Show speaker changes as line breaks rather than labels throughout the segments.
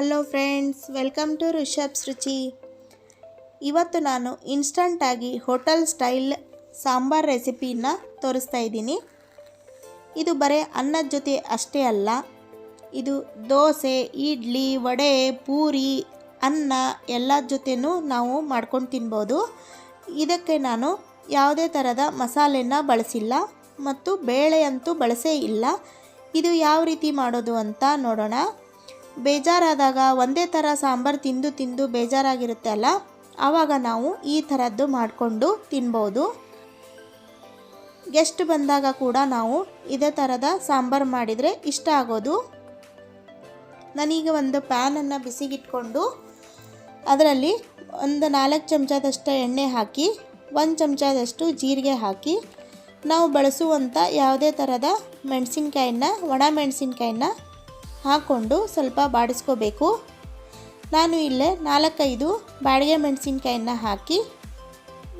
Hello friends, welcome to Rishab's Ruchi ಇವತ್ತು ನಾನು ಇನ್ಸ್ಟಂಟಾಗಿ hotel style sambar ರೆಸಿಪಿನ ತೋರಿಸ್ತಾ ಇದ್ದೀನಿ. ಇದು ಬರೀ ಅನ್ನದ ಜೊತೆ ಅಷ್ಟೇ ಅಲ್ಲ, ಇದು ದೋಸೆ, ಇಡ್ಲಿ, ವಡೆ, ಪೂರಿ, ಅನ್ನ ಎಲ್ಲ ಜೊತೆನೂ ನಾವು ಮಾಡ್ಕೊಂಡು ತಿನ್ಬೋದು. ಇದಕ್ಕೆ ನಾನು ಯಾವುದೇ ಥರದ ಮಸಾಲೆನ ಬಳಸಿಲ್ಲ ಮತ್ತು ಬೇಳೆ ಅಂತೂ ಬಳಸೇ ಇಲ್ಲ. ಇದು ಯಾವ ರೀತಿ ಮಾಡೋದು ಅಂತ ನೋಡೋಣ. ಬೇಜಾರಾದಾಗ ಒಂದೇ ಥರ ಸಾಂಬಾರು ತಿಂದು ತಿಂದು ಬೇಜಾರಾಗಿರುತ್ತೆ ಅಲ್ಲ? ಆವಾಗ ನಾವು ಈ ಥರದ್ದು ಮಾಡಿಕೊಂಡು ತಿನ್ಬೋದು. ಗೆಸ್ಟ್ ಬಂದಾಗ ಕೂಡ ನಾವು ಇದೇ ಥರದ ಸಾಂಬಾರು ಮಾಡಿದರೆ ಇಷ್ಟ ಆಗೋದು. ನಾನೀಗ ಒಂದು ಪ್ಯಾನನ್ನು ಬಿಸಿಗಿಟ್ಕೊಂಡು ಅದರಲ್ಲಿ ಒಂದು ನಾಲ್ಕು ಚಮಚದಷ್ಟು ಎಣ್ಣೆ ಹಾಕಿ, ಒಂದು ಚಮಚದಷ್ಟು ಜೀರಿಗೆ ಹಾಕಿ, ನಾವು ಬಳಸುವಂಥ ಯಾವುದೇ ಥರದ ಮೆಣಸಿನ್ಕಾಯನ್ನ ಒಣ ಮೆಣಸಿನ್ಕಾಯಿನ ಹಾಕ್ಕೊಂಡು ಸ್ವಲ್ಪ ಬಾಡಿಸ್ಕೋಬೇಕು. ನಾನು ಇಲ್ಲೇ ನಾಲ್ಕೈದು ಬಾಡಿಗೆ ಮೆಣಸಿನ್ಕಾಯನ್ನ ಹಾಕಿ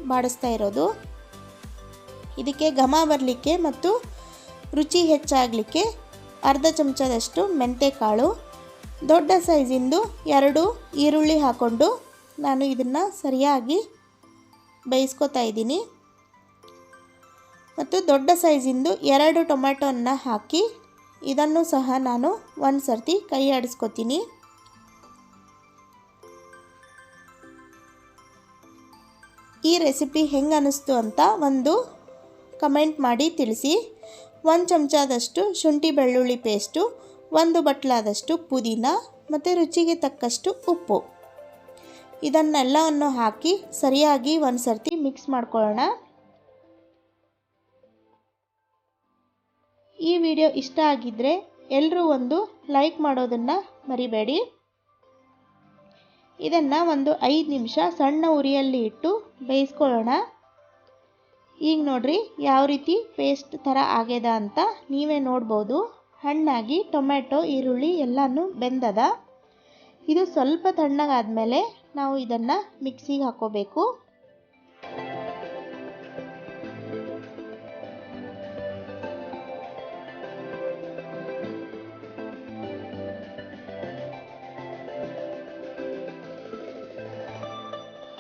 ಬಾಡಿಸ್ತಾ ಇರೋದು. ಇದಕ್ಕೆ ಘಮ ಬರಲಿಕ್ಕೆ ಮತ್ತು ರುಚಿ ಹೆಚ್ಚಾಗಲಿಕ್ಕೆ ಅರ್ಧ ಚಮಚದಷ್ಟು ಮೆಂತೆಕಾಳು, ದೊಡ್ಡ ಸೈಜಿಂದು ಎರಡು ಈರುಳ್ಳಿ ಹಾಕ್ಕೊಂಡು ನಾನು ಇದನ್ನು ಸರಿಯಾಗಿ ಬೇಯಿಸ್ಕೊತಾ ಇದ್ದೀನಿ. ಮತ್ತು ದೊಡ್ಡ ಸೈಜಿಂದು ಎರಡು ಟೊಮೆಟೊನ್ನ ಹಾಕಿ ಇದನ್ನು ಸಹ ನಾನು ಒಂದು ಸರ್ತಿ ಕೈ ಆಡಿಸ್ಕೊತೀನಿ. ಈ ರೆಸಿಪಿ ಹೆಂಗೆ ಅನ್ನಿಸ್ತು ಅಂತ ಒಂದು ಕಮೆಂಟ್ ಮಾಡಿ ತಿಳಿಸಿ. ಒಂದು ಚಮಚದಷ್ಟು ಶುಂಠಿ ಬೆಳ್ಳುಳ್ಳಿ ಪೇಸ್ಟು, ಒಂದು ಬಟ್ಲಾದಷ್ಟು ಪುದೀನ ಮತ್ತು ರುಚಿಗೆ ತಕ್ಕಷ್ಟು ಉಪ್ಪು. ಇದನ್ನೆಲ್ಲವನ್ನು ಹಾಕಿ ಸರಿಯಾಗಿ ಒಂದು ಸರ್ತಿ ಮಿಕ್ಸ್ ಮಾಡ್ಕೊಳ್ಳೋಣ. ಈ ವಿಡಿಯೋ ಇಷ್ಟ ಆಗಿದ್ದರೆ ಎಲ್ಲರೂ ಒಂದು ಲೈಕ್ ಮಾಡೋದನ್ನು ಮರಿಬೇಡಿ. ಇದನ್ನು ಒಂದು ಐದು ನಿಮಿಷ ಸಣ್ಣ ಉರಿಯಲ್ಲಿ ಇಟ್ಟು ಬೇಯಿಸ್ಕೊಳ್ಳೋಣ. ಈಗ ನೋಡ್ರಿ ಯಾವ ರೀತಿ ಪೇಸ್ಟ್ ಥರ ಆಗ್ಯದ ಅಂತ ನೀವೇ ನೋಡ್ಬೋದು. ಹಣ್ಣಾಗಿ ಟೊಮೆಟೊ ಈರುಳ್ಳಿ ಎಲ್ಲನೂ ಬೆಂದದ. ಇದು ಸ್ವಲ್ಪ ತಣ್ಣಗಾದ ಮೇಲೆ ನಾವು ಇದನ್ನು ಮಿಕ್ಸಿಗೆ ಹಾಕೋಬೇಕು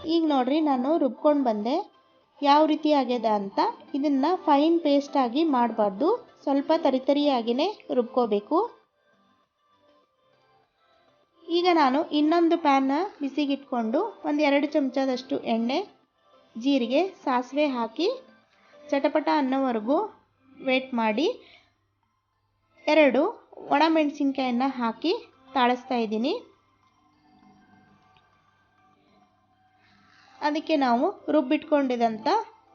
ಈಗ ನೋಡ್ರಿ, ನಾನು ರುಬ್ಕೊಂಡು ಬಂದೆ. ಯಾವ ರೀತಿ ಆಗ್ಯದ ಅಂತ ಇದನ್ನು ಫೈನ್ ಪೇಸ್ಟಾಗಿ ಮಾಡಬಾರ್ದು. ಸ್ವಲ್ಪ ತರಿತರಿಯಾಗಿಯೇ ರುಬ್ಕೋಬೇಕು. ಈಗ ನಾನು ಇನ್ನೊಂದು ಪ್ಯಾನ್ನ ಬಿಸಿಗಿಟ್ಕೊಂಡು ಒಂದು ಎರಡು ಚಮಚದಷ್ಟು ಎಣ್ಣೆ, ಜೀರಿಗೆ, ಸಾಸಿವೆ ಹಾಕಿ ಚಟಪಟ ಅನ್ನೋವರೆಗೂ ವೇಟ್ ಮಾಡಿ. ಎರಡು ಒಣಮೆಣಸಿನ್ಕಾಯನ್ನು ಹಾಕಿ ತಾಳಿಸ್ತಾ ಇದ್ದೀನಿ. ಅದಕ್ಕೆ ನಾವು ರುಬ್ಬಿಟ್ಕೊಂಡಿದಂಥ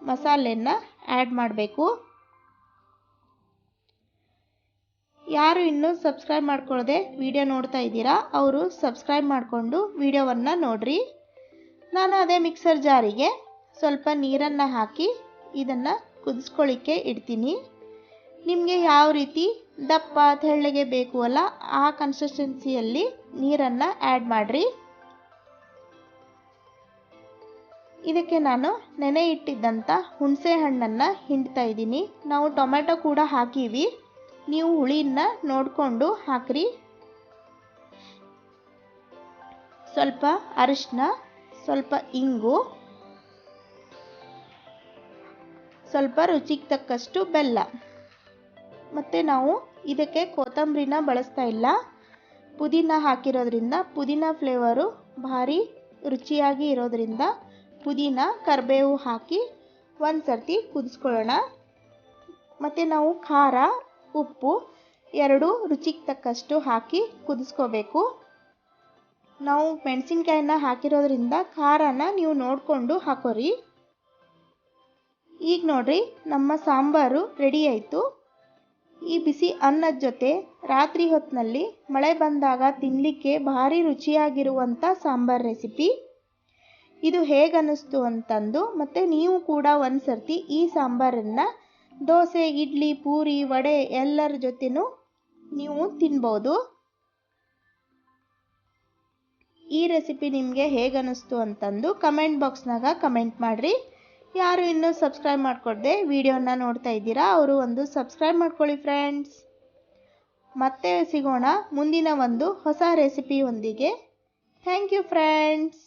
ಮಸಾಲೆಯನ್ನು ಆ್ಯಡ್ ಮಾಡಬೇಕು. ಯಾರು ಇನ್ನೂ ಸಬ್ಸ್ಕ್ರೈಬ್ ಮಾಡ್ಕೊಳ್ಳದೆ ವಿಡಿಯೋ ನೋಡ್ತಾ ಇದ್ದೀರಾ, ಅವರು ಸಬ್ಸ್ಕ್ರೈಬ್ ಮಾಡಿಕೊಂಡು ವಿಡಿಯೋವನ್ನು ನೋಡಿರಿ. ನಾನು ಅದೇ ಮಿಕ್ಸರ್ ಜಾರಿಗೆ ಸ್ವಲ್ಪ ನೀರನ್ನು ಹಾಕಿ ಇದನ್ನು ಕುದಿಸ್ಕೊಳ್ಳಿಕ್ಕೆ ಇಡ್ತೀನಿ. ನಿಮಗೆ ಯಾವ ರೀತಿ ದಪ್ಪ, ತೆಳ್ಳಗೆ ಬೇಕು ಅಲ್ಲ, ಆ ಕನ್ಸಿಸ್ಟೆನ್ಸಿಯಲ್ಲಿ ನೀರನ್ನು ಆ್ಯಡ್ ಮಾಡಿರಿ. ಇದಕ್ಕೆ ನಾನು ನೆನೆ ಇಟ್ಟಿದ್ದಂಥ ಹುಣಸೆ ಹಣ್ಣನ್ನು ಹಿಂಡ್ತಾ ಇದ್ದೀನಿ. ನಾವು ಟೊಮೆಟೊ ಕೂಡ ಹಾಕೀವಿ. ನೀವು ಹುಳಿನ ನೋಡಿಕೊಂಡು ಹಾಕ್ರಿ. ಸ್ವಲ್ಪ ಅರಿಶಿನ ಸ್ವಲ್ಪ ಇಂಗು, ಸ್ವಲ್ಪ ರುಚಿಗೆ ತಕ್ಕಷ್ಟು ಬೆಲ್ಲ. ಮತ್ತು ನಾವು ಇದಕ್ಕೆ ಕೊತ್ತಂಬರಿನ ಬಳಸ್ತಾ ಇಲ್ಲ. ಪುದೀನ ಹಾಕಿರೋದ್ರಿಂದ ಪುದೀನ ಫ್ಲೇವರು ಭಾರಿ ರುಚಿಯಾಗಿ ಇರೋದ್ರಿಂದ ಪುದೀನ ಕರಿಬೇವು ಹಾಕಿ ಒಂದು ಸರ್ತಿ ಕುದಿಸ್ಕೊಳ್ಳೋಣ. ಮತ್ತು ನಾವು ಖಾರ, ಉಪ್ಪು ಎರಡು ರುಚಿಗೆ ತಕ್ಕಷ್ಟು ಹಾಕಿ ಕುದಿಸ್ಕೋಬೇಕು. ನಾವು ಮೆಣಸಿನ್ಕಾಯನ್ನ ಹಾಕಿರೋದ್ರಿಂದ ಖಾರನ ನೀವು ನೋಡಿಕೊಂಡು ಹಾಕೋರಿ. ಈಗ ನೋಡ್ರಿ ನಮ್ಮ ಸಾಂಬಾರು ರೆಡಿ ಆಯಿತು. ಈ ಬಿಸಿ ಅನ್ನದ ಜೊತೆ ರಾತ್ರಿ ಹೊತ್ತಿನಲ್ಲಿ ಮಳೆ ಬಂದಾಗ ತಿನ್ನಲಿಕ್ಕೆ ಭಾರಿ ರುಚಿಯಾಗಿರುವಂಥ ಸಾಂಬಾರು ರೆಸಿಪಿ. ಇದು ಹೇಗೆ ಅನ್ನಿಸ್ತು ಅಂತಂದು ಮತ್ತು ನೀವು ಕೂಡ ಒಂದು ಸರ್ತಿ ಈ ಸಾಂಬಾರನ್ನು ದೋಸೆ, ಇಡ್ಲಿ, ಪೂರಿ, ವಡೆ ಎಲ್ಲರ ಜೊತೆನೂ ನೀವು ತಿನ್ಬೋದು. ಈ ರೆಸಿಪಿ ನಿಮಗೆ ಹೇಗನ್ನಿಸ್ತು ಅಂತಂದು ಕಮೆಂಟ್ ಬಾಕ್ಸ್ನಾಗ ಕಮೆಂಟ್ ಮಾಡಿರಿ. ಯಾರು ಇನ್ನೂ ಸಬ್ಸ್ಕ್ರೈಬ್ ಮಾಡಿಕೊಡ್ದೆ ವಿಡಿಯೋನ ನೋಡ್ತಾ ಇದ್ದೀರಾ, ಅವರು ಒಂದು ಸಬ್ಸ್ಕ್ರೈಬ್ ಮಾಡ್ಕೊಳ್ಳಿ ಫ್ರೆಂಡ್ಸ್ ಮತ್ತೆ ಸಿಗೋಣ ಮುಂದಿನ ಒಂದು ಹೊಸ ರೆಸಿಪಿಯೊಂದಿಗೆ ಥ್ಯಾಂಕ್ ಯು ಫ್ರೆಂಡ್ಸ್